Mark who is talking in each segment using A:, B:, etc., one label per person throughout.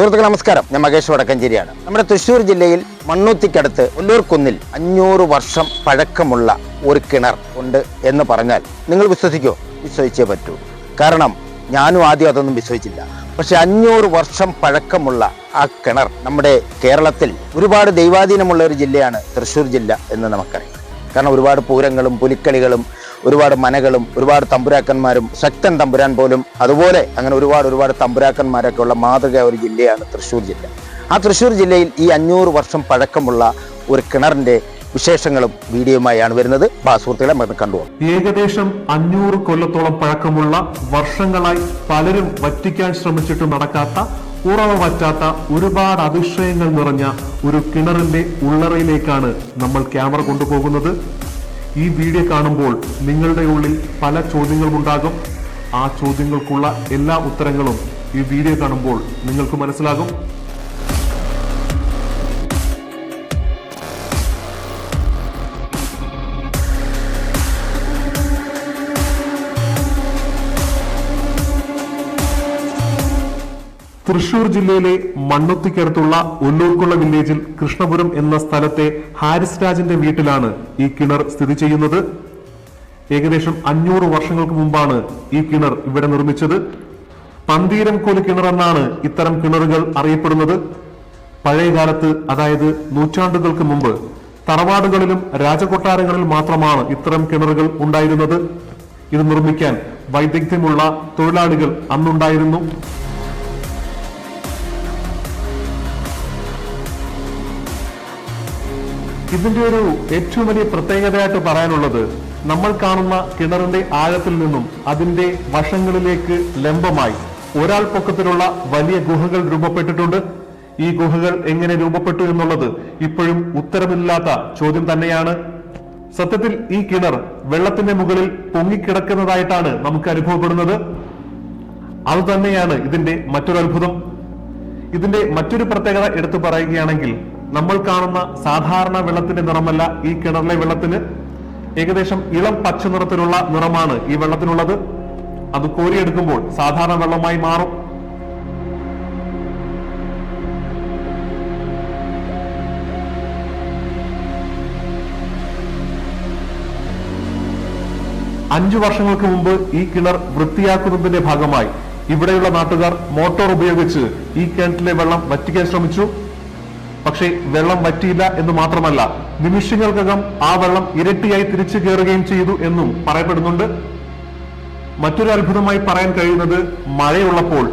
A: സുഹൃത്തുക്കൾ നമസ്കാരം. ഞാൻ മകേഷ് വടക്കഞ്ചേരിയാണ്. നമ്മുടെ തൃശ്ശൂർ ജില്ലയിൽ മണ്ണൂത്തിക്കടുത്ത് ഒല്ലൂർക്കുന്നിൽ അഞ്ഞൂറ് വർഷം പഴക്കമുള്ള ഒരു കിണർ ഉണ്ട് എന്ന് പറഞ്ഞാൽ നിങ്ങൾ വിശ്വസിക്കോ? വിശ്വസിച്ചേ പറ്റൂ. കാരണം ഞാനും ആദ്യം അതൊന്നും വിശ്വസിച്ചില്ല. പക്ഷെ അഞ്ഞൂറ് വർഷം പഴക്കമുള്ള ആ കിണർ നമ്മുടെ കേരളത്തിൽ ഒരുപാട് ദൈവാധീനമുള്ള ഒരു ജില്ലയാണ് തൃശ്ശൂർ ജില്ല എന്ന് നമുക്കറിയാം. കാരണം ഒരുപാട് പൂരങ്ങളും പുലിക്കളികളും ഒരുപാട് മനകളും ഒരുപാട് തമ്പുരാക്കന്മാരും ശക്തൻ തമ്പുരാൻ പോലും അതുപോലെ അങ്ങനെ ഒരുപാട് ഒരുപാട് തമ്പുരാക്കന്മാരൊക്കെ ഉള്ള മാതൃക ഒരു ജില്ലയാണ് തൃശ്ശൂർ ജില്ല. ആ തൃശ്ശൂർ ജില്ലയിൽ ഈ അഞ്ഞൂറ് വർഷം പഴക്കമുള്ള ഒരു കിണറിന്റെ വിശേഷങ്ങളും വീഡിയോയുമായാണ് വരുന്നത്. സുഹൃത്തുക്കളെ നമുക്ക് കണ്ടുപോകും
B: ഏകദേശം അഞ്ഞൂറ് കൊല്ലത്തോളം പഴക്കമുള്ള വർഷങ്ങളായി പലരും വറ്റിക്കാൻ ശ്രമിച്ചിട്ട് നടക്കാത്ത ഉറവ പറ്റാത്ത ഒരുപാട് അതിശയങ്ങൾ നിറഞ്ഞ ഒരു കിണറിന്റെ ഉള്ളറയിലേക്കാണ് നമ്മൾ ക്യാമറ കൊണ്ടുപോകുന്നത്. ഈ വീഡിയോ കാണുമ്പോൾ നിങ്ങളുടെ ഉള്ളിൽ പല ചോദ്യങ്ങളും ഉണ്ടാകും ആ ചോദ്യങ്ങൾക്കുള്ള എല്ലാ ഉത്തരങ്ങളും ഈ വീഡിയോ കാണുമ്പോൾ നിങ്ങൾക്ക് മനസ്സിലാകും. തൃശൂർ ജില്ലയിലെ മണ്ണുത്തിക്കടുത്തുള്ള ഒല്ലൂർക്കുള്ള വില്ലേജിൽ കൃഷ്ണപുരം എന്ന സ്ഥലത്തെ ഹാരിസ് രാജന്റെ വീട്ടിലാണ് ഈ കിണർ സ്ഥിതി ചെയ്യുന്നത്. ഏകദേശം അഞ്ഞൂറ് വർഷങ്ങൾക്ക് മുമ്പാണ് ഈ കിണർ ഇവിടെ നിർമ്മിച്ചത്. പന്തീരം കോൽ കിണർ എന്നാണ് ഇത്തരം കിണറുകൾ അറിയപ്പെടുന്നത്. പഴയകാലത്ത് അതായത് നൂറ്റാണ്ടുകൾക്ക് മുമ്പ് തറവാടുകളിലും രാജകൊട്ടാരങ്ങളിൽ മാത്രമാണ് ഇത്തരം കിണറുകൾ ഉണ്ടായിരുന്നത്. ഇത് നിർമ്മിക്കാൻ വൈദഗ്ധ്യമുള്ള തൊഴിലാളികൾ അന്നുണ്ടായിരുന്നു. ഇതിന്റെ ഒരു ഏറ്റവും വലിയ പ്രത്യേകതയായിട്ട് പറയാനുള്ളത് നമ്മൾ കാണുന്ന കിണറിന്റെ ആഴത്തിൽ നിന്നും അതിന്റെ വശങ്ങളിലേക്ക് ലംബമായി ഒരാൾ പൊക്കത്തിലുള്ള വലിയ ഗുഹകൾ രൂപപ്പെട്ടിട്ടുണ്ട്. ഈ ഗുഹകൾ എങ്ങനെ രൂപപ്പെട്ടു എന്നുള്ളത് ഇപ്പോഴും ഉത്തരമില്ലാത്ത ചോദ്യം തന്നെയാണ്. സത്യത്തിൽ ഈ കിണർ വെള്ളത്തിന്റെ മുകളിൽ പൊങ്ങിക്കിടക്കുന്നതായിട്ടാണ് നമുക്ക് അനുഭവപ്പെടുന്നത്. അതുതന്നെയാണ് ഇതിന്റെ മറ്റൊരു അത്ഭുതം ഇതിന്റെ മറ്റൊരു പ്രത്യേകത എടുത്തു പറയുകയാണെങ്കിൽ നമ്മൾ കാണുന്ന സാധാരണ വെള്ളത്തിന്റെ നിറമല്ല ഈ കിണറിലെ വെള്ളത്തിന്. ഏകദേശം ഇളം പച്ച നിറത്തിലുള്ള നിറമാണ് ഈ വെള്ളത്തിനുള്ളത്. അത് കോരിയെടുക്കുമ്പോൾ സാധാരണ വെള്ളമായി മാറും. അഞ്ചു വർഷങ്ങൾക്ക് മുമ്പ് ഈ കിണർ വൃത്തിയാക്കുന്നതിന്റെ ഭാഗമായി ഇവിടെയുള്ള നാട്ടുകാർ മോട്ടോർ ഉപയോഗിച്ച് ഈ കിണറ്റിലെ വെള്ളം വറ്റിക്കാൻ ശ്രമിച്ചു. പക്ഷേ വെള്ളം വറ്റിയില്ല എന്ന് മാത്രമല്ല നിമിഷങ്ങൾക്കകം ആ വെള്ളം ഇരട്ടിയായി തിരിച്ചു കയറുകയും ചെയ്തു എന്നും പറയപ്പെടുന്നുണ്ട്. മറ്റൊരു അത്ഭുതമായി പറയാൻ കഴിയുന്നത് മഴയുള്ളപ്പോൾ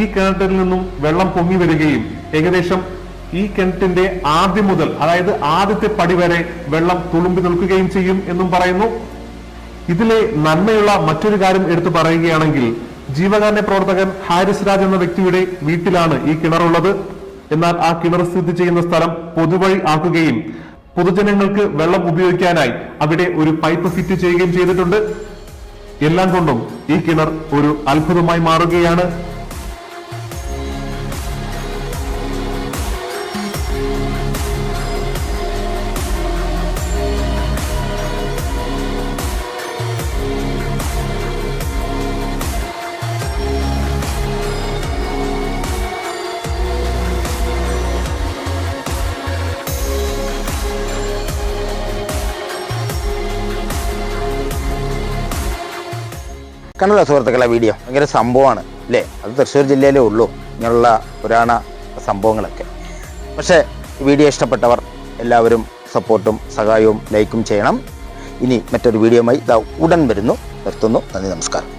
B: ഈ കിണറ്റിൽ നിന്നും വെള്ളം പൊങ്ങി വരികയും ഏകദേശം ഈ കിണറ്റിന്റെ ആദ്യം മുതൽ അതായത് ആദ്യത്തെ പടി വരെ വെള്ളം തുളുമ്പി നിൽക്കുകയും ചെയ്യും എന്നും പറയുന്നു. ഇതിലെ നന്മയുള്ള മറ്റൊരു കാര്യം എടുത്തു പറയുകയാണെങ്കിൽ ജീവകാരുണ്യ പ്രവർത്തകൻ ഹാരിസ് രാജ് എന്ന വ്യക്തിയുടെ വീട്ടിലാണ് ഈ കിണറുള്ളത്. എന്നാൽ ആ കിണർ സ്ഥിതി ചെയ്യുന്ന സ്ഥലം പൊതുവഴി ആക്കുകയും പൊതുജനങ്ങൾക്ക് വെള്ളം ഉപയോഗിക്കാനായി അവിടെ ഒരു പൈപ്പ് ഫിറ്റ് ചെയ്യുകയും ചെയ്തിട്ടുണ്ട്. എല്ലാം കൊണ്ടും ഈ കിണർ ഒരു അത്ഭുതമായി മാറുകയാണ്.
A: കണ്ടല്ലോ സുഹൃത്തുക്കളെ വീഡിയോ ഭയങ്കര സംഭവമാണ് അല്ലേ? അത് തൃശ്ശൂർ ജില്ലയിലേ ഉള്ളൂ ഇങ്ങനെയുള്ള പുരാണ സംഭവങ്ങളൊക്കെ. പക്ഷേ വീഡിയോ ഇഷ്ടപ്പെട്ടവർ എല്ലാവരും സപ്പോർട്ടും സഹായവും ലൈക്കും ചെയ്യണം. ഇനി മറ്റൊരു വീഡിയോയുമായി ഇതാ ഉടൻ വരുന്നു. നിർത്തുന്നു. നന്ദി നമസ്കാരം.